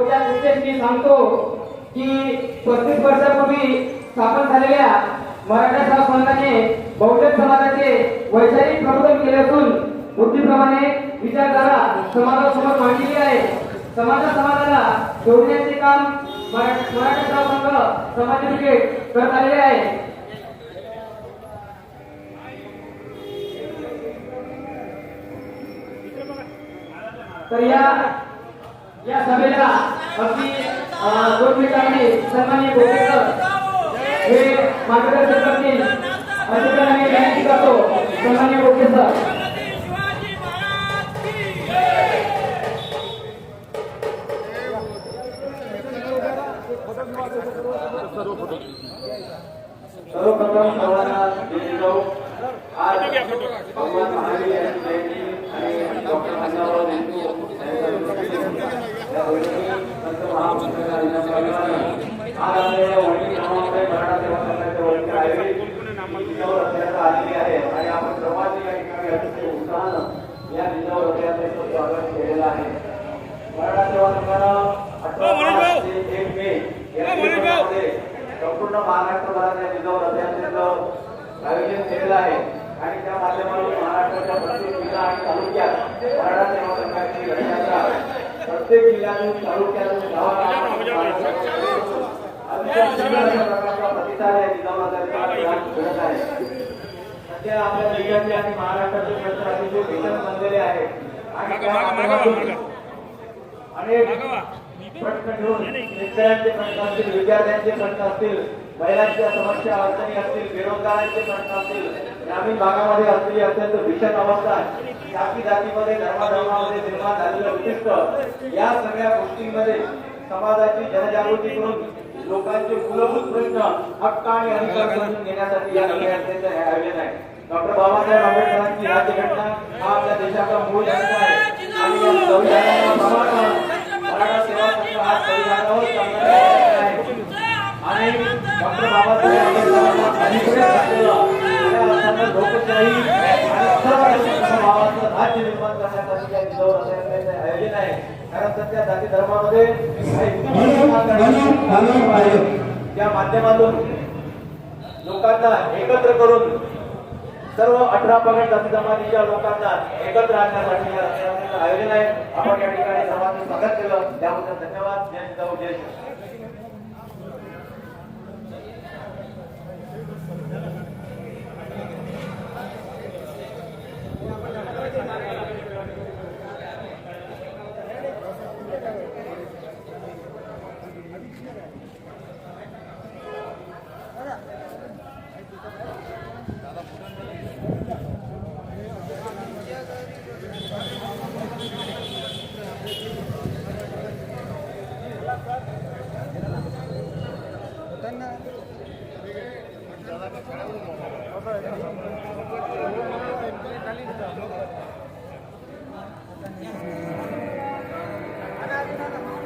थोडक्यात विशेष मी सांगतो की पस्तीस वर्षापूर्वी स्थापन झालेल्या मराठा सेवा संघाने बहुजन समाजाचे वैचारिक प्रबोधन केले असून बुद्धीप्रमाणे विचारधारा समाजासमोर मांडलेली आहे. समाजा समाजाला जोडण्याचे काम मराठा मराठा सेवा संघ समाजाचे करत आलेले आहे. तर या या सभेला अगदी दोन मिनिटांनी सन्माननीय गोपेकर हे मार्गदर्शन करतील. अशी तर आम्ही विनंती करतो सन्माननीय गोपेकर सर्वप्रथम सर्वांना जाऊ आज भगवान महावीर यांची जयंती आणि डॉक्टर अण्णाभाऊ देशमुख आलेली आहे आणि आपण या स्वागत केलेलं आहे मराठा एक मे संपूर्ण महाराष्ट्रभरात या जिजाऊ रथयात्रेचं आयोजन केलेलं आहे. आणि त्या माध्यमातून महाराष्ट्राच्या प्रत्येक जिल्हा आणि तालुक्यात मराठा संघाची रथयात्रा प्रत्येक जिल्ह्यातून तालुक्यातून प्रतिसाद या आहे. सध्या आपल्या जिल्ह्याचे आणि महाराष्ट्राचे क्षेत्र अतिशय बनलेले आहे आणि अनेक प्रश्न शेतकऱ्यांचे प्रश्न असतील विद्यार्थ्यांचे प्रश्न असतील महिलांच्या समस्या अडचणी असतील बेरोजगारांचे प्रश्न असतील ग्रामीण भागामध्ये असलेली अत्यंत भीषण अवस्था जाती जातीमध्ये धर्माधर्मामध्ये निर्माण झालेलं विशिष्ट या सगळ्या गोष्टींमध्ये समाजाची जनजागृती करून लोकांचे मूलभूत प्रश्न हक्क आणि अधिकार समजून घेण्यासाठी या रथयात्रेचं हे आयोजन आहे. डॉक्टर बाबासाहेब आंबेडकरांची राज्य घटना हा आपल्या देशाचा मूळ ग्रंथ आहे. आणि या संविधानाप्रमाणे मराठा सेवा संघ हा संविधानावर चालणार आहे आणि डॉक्टर बाबासाहेब आंबेडकरांना लोकशाही सर्व भावाचं राज्य निर्माण करण्यासाठी या आयोजन आहे. कारण सध्या जाती धर्मामध्ये त्या माध्यमातून लोकांना एकत्र करून सर्व अठरा पगड जाती जमातीच्या लोकांना एकत्र आणण्यासाठी या आयोजन आहे. आपण या ठिकाणी सर्वांनी स्वागत केलं. त्याबद्दल धन्यवाद. जय जाऊ जय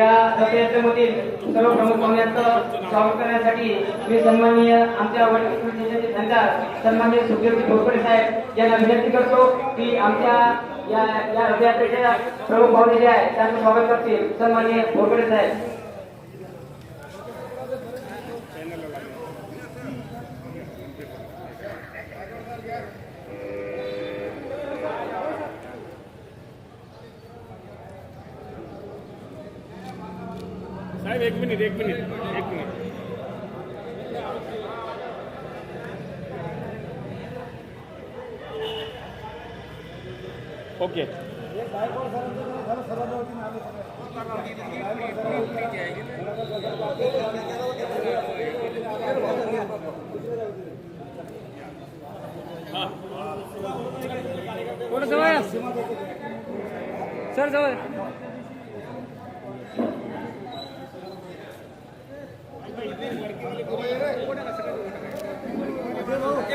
या रथयात्रेमधील सर्व प्रमुख पाहुण्यांचं स्वागत करण्यासाठी मी सन्माननीय आमच्या वडील त्यांचा सन्माननीय सुखदेवजी घोरपडे साहेब यांना विनंती करतो की आमच्या या या रथयात्रेच्या प्रमुख पाहुणे जे आहेत त्यांचं स्वागत करतील सन्माननीय घोरपडे साहेब. एक मिनिट एक मिनिट एक मिनिट. ओके. सर जवळ च्या प्रदेशाध्यक्ष हिमालय गोपी यांची मागं आमच्या जो विवेकानंद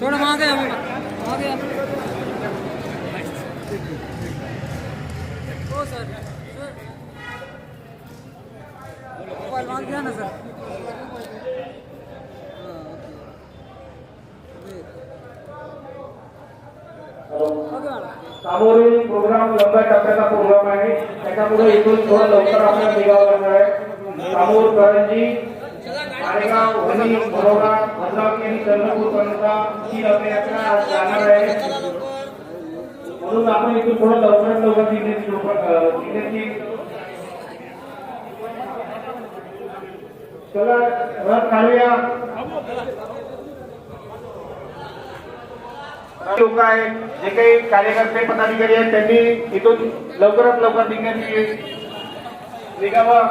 थोड़ा मागे या बाबा. मागे हो सर. मोबाईल घ्या ना सर. प्रोग्राम लंबा टप्प्याचा प्रोग्राम आहे. त्याच्यामुळे इथून थोडं लवकर आपल्याला निघावं लागणार आहे. सामोर करंजी मारेगाव वणी बरोडा भद्रावती आणि चंद्रपूर पर्यंत ही रथयात्रा जाणार आहे. म्हणून आपण इथून थोडं लवकरात लवकर निघण्याची लोक- निघण्याची चला रथ काढूया लोक आहेत जे काही कार्यकर्ते पदाधिकारी आहेत त्यांनी इथून लवकरात लवकर निघण्याची निघावं.